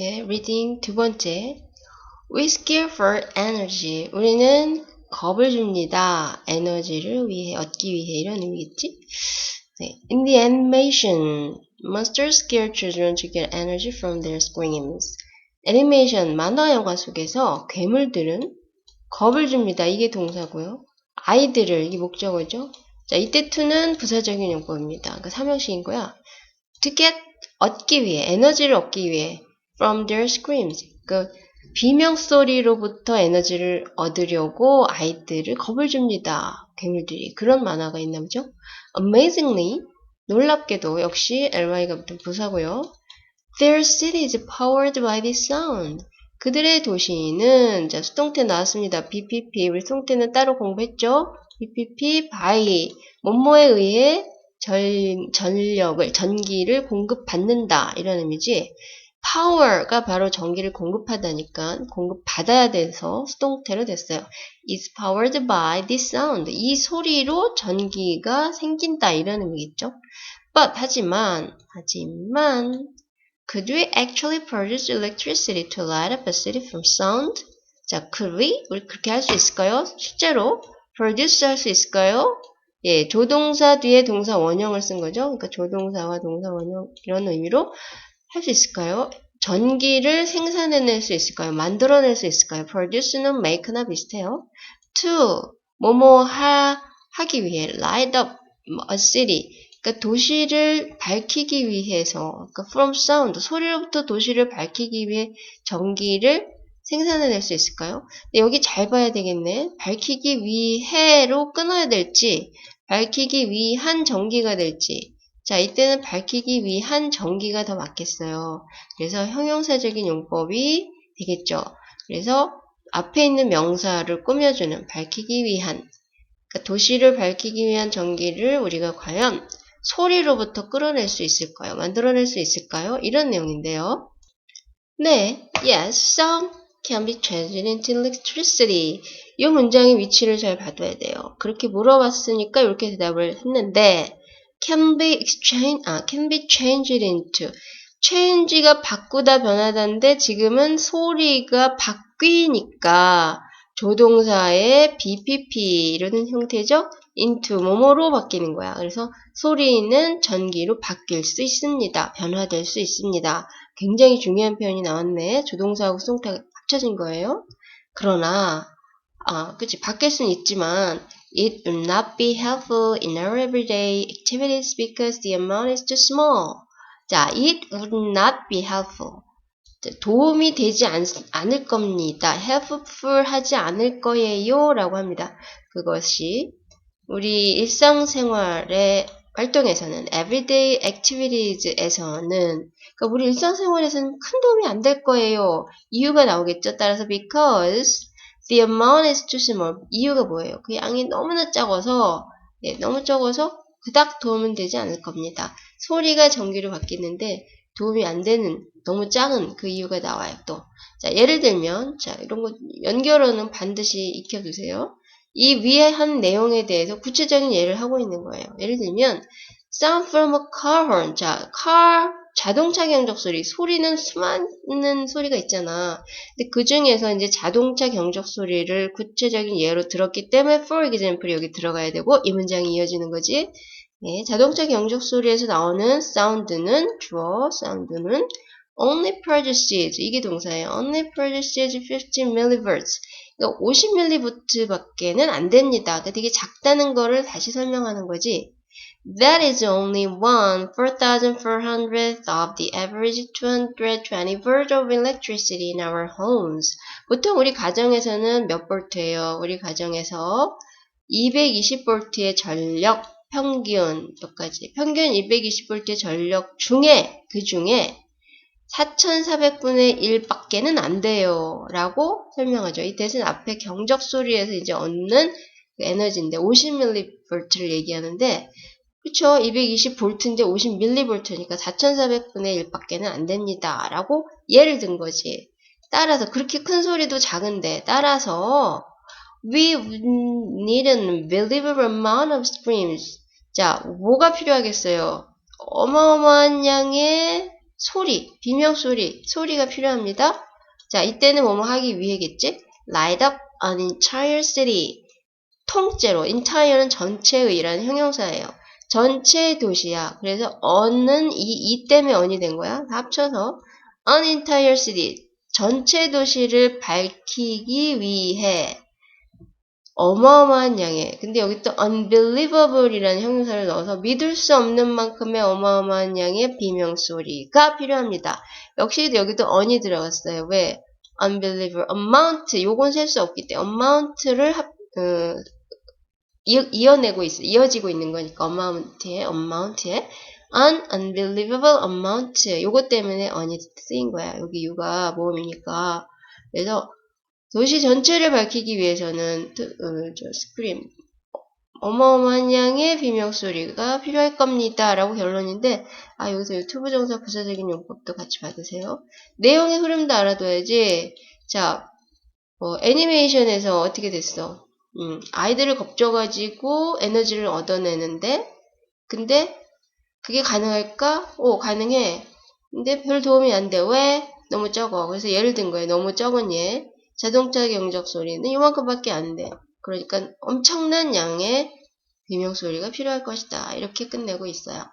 예, reading 두 번째. We scare for energy. 우리는 겁을 줍니다. 에너지를 위해, 얻기 위해. 이런 의미겠지? 네. In the animation, monsters scare children to get energy from their screams. 애니메이션, 만화 영화 속에서 괴물들은 겁을 줍니다. 이게 동사고요. 아이들을, 이게 목적어죠. 자, 이때 to는 부사적인 용법입니다. 그 삼형식인 거야. To get, 얻기 위해, 에너지를 얻기 위해. From their screams. 그 비명 소리로부터 에너지를 얻으려고 아이들을 겁을 줍니다. 괴물들이. 그런 만화가 있나 보죠? Amazingly, 놀랍게도 역시 ly가 붙은 부사고요. Their city is powered by this sound. 그들의 도시는 자 수동태 나왔습니다. BPP 우리 수동태는 따로 공부했죠. BPP by 뭐뭐에 의해 전, 전력을 전기를 공급받는다 이런 의미지. Power가 바로 전기를 공급하다니까 공급받아야 돼서 수동태로 됐어요. is powered by this sound. 이 소리로 전기가 생긴다 이런 의미겠죠. But 하지만 하지만 could we actually produce electricity to light up a city from sound? 자, could we? 우리 그렇게 할 수 있을까요? 실제로 produce 할 수 있을까요? 예, 조동사 뒤에 동사 원형을 쓴 거죠. 그러니까 조동사와 동사 원형 이런 의미로 할 수 있을까요? 전기를 생산해낼 수 있을까요? 만들어낼 수 있을까요? produce는 make나 비슷해요. to 뭐뭐 하, 하기 위해 light up a city 그러니까 도시를 밝히기 위해서 그러니까 from sound 소리로부터 도시를 밝히기 위해 전기를 생산해낼 수 있을까요? 여기 잘 봐야 되겠네. 밝히기 위해로 끊어야 될지 밝히기 위한 전기가 될지 자, 이때는 밝히기 위한 전기가 더 맞겠어요. 그래서 형용사적인 용법이 되겠죠. 그래서 앞에 있는 명사를 꾸며주는 밝히기 위한 그러니까 도시를 밝히기 위한 전기를 우리가 과연 소리로부터 끌어낼 수 있을까요? 만들어낼 수 있을까요? 이런 내용인데요. 네, yes, sound can be changed into electricity. 이 문장의 위치를 잘 봐둬야 돼요. 그렇게 물어봤으니까 이렇게 대답을 했는데 can be exchange, 아, can be changed into. change가 바꾸다 변하다인데 지금은 소리가 바뀌니까 조동사의 BPP 이러는 형태죠. into 뭐뭐로 바뀌는 거야. 그래서 소리는 전기로 바뀔 수 있습니다. 변화될 수 있습니다. 굉장히 중요한 표현이 나왔네. 조동사하고 수동태가 합쳐진 거예요. 그러나 아, 그치 바뀔 수는 있지만 It would not be helpful in our everyday activities because the amount is too small. 자, it would not be helpful. 도움이 되지 않, 않을 겁니다. helpful 하지 않을 거예요. 라고 합니다. 그것이 우리 일상생활의 활동에서는 everyday activities에서는 그러니까 우리 일상생활에서는 큰 도움이 안 될 거예요. 이유가 나오겠죠. 따라서 because The amount is too small. 이유가 뭐예요? 그 양이 너무나 작아서 예, 너무 적어서 그닥 도움은 되지 않을 겁니다. 소리가 전기로 바뀌는데 도움이 안 되는 너무 작은 그 이유가 나와요. 또 자, 예를 들면 자 이런 거 연결어는 반드시 익혀 두세요. 이 위에 한 내용에 대해서 구체적인 예를 하고 있는 거예요. 예를 들면 sound from a car horn. 자, car 자동차 경적 소리, 소리는 수많은 소리가 있잖아. 근데 그 중에서 이제 자동차 경적 소리를 구체적인 예로 들었기 때문에 for example 여기 들어가야 되고 이 문장이 이어지는 거지. 네, 자동차 경적 소리에서 나오는 사운드는 주어 사운드는 only produces 이게 동사예요. only produces 15 millivolts. 그러니까 50mV 밖에는 안 됩니다. 그러니까 되게 작다는 거를 다시 설명하는 거지. That is only one 4,400th of the average 220 volt of electricity in our homes. 보통 우리 가정에서는 몇 볼트예요? 우리 가정에서 220 볼트의 전력 평균 여기까지 평균 220 볼트의 전력 중에 그 중에 4,400분의 1밖에는 안 돼요. 라고 설명하죠. 이 대신 앞에 경적 소리에서 이제 얻는 그 에너지인데 50mV를 얘기하는데 그쵸 220V인데 50mV니까 4,400분의 1밖에는 안 됩니다. 라고 예를 든 거지. 따라서 그렇게 큰 소리도 작은데 따라서 we need an believable amount of screams. 자, 뭐가 필요하겠어요? 어마어마한 양의 소리, 비명소리, 소리가 필요합니다. 자, 이때는 뭐뭐 하기 위해겠지? Light up an entire city. 통째로, entire는 전체의 라는 형용사예요. 전체 도시야. 그래서 on은 이, 이 때문에 on이 된 거야. 다 합쳐서 an entire city. 전체 도시를 밝히기 위해 어마어마한 양의 근데 여기 또 unbelievable이라는 형용사를 넣어서 믿을 수 없는 만큼의 어마어마한 양의 비명소리가 필요합니다. 역시 여기도 on이 들어갔어요. 왜? unbelievable amount 요건 셀 수 없기 때문에 amount를 합, 어, 이어, 이어 내고 있어 이어지고 있는 거니까 amount에 amount에 an unbelievable amount 요거 때문에 on이 쓰인 거야. 여기 유가 모음이니까 그래서 도시 전체를 밝히기 위해서는 트- 어, 저 스크림 어마어마한 양의 비명소리가 필요할 겁니다. 라고 결론인데 아 여기서 유튜브 정사 부사적인 용법도 같이 받으세요. 내용의 흐름도 알아둬야지. 자, 뭐 애니메이션에서 어떻게 됐어? 음, 아이들을 겁줘가지고 에너지를 얻어내는데 근데 그게 가능할까? 오 가능해. 근데 별 도움이 안 돼. 왜? 너무 적어. 그래서 예를 든 거예요. 너무 적은 예. 자동차 경적 소리는 이만큼밖에 안 돼. 그러니까 엄청난 양의 비명 소리가 필요할 것이다. 이렇게 끝내고 있어요.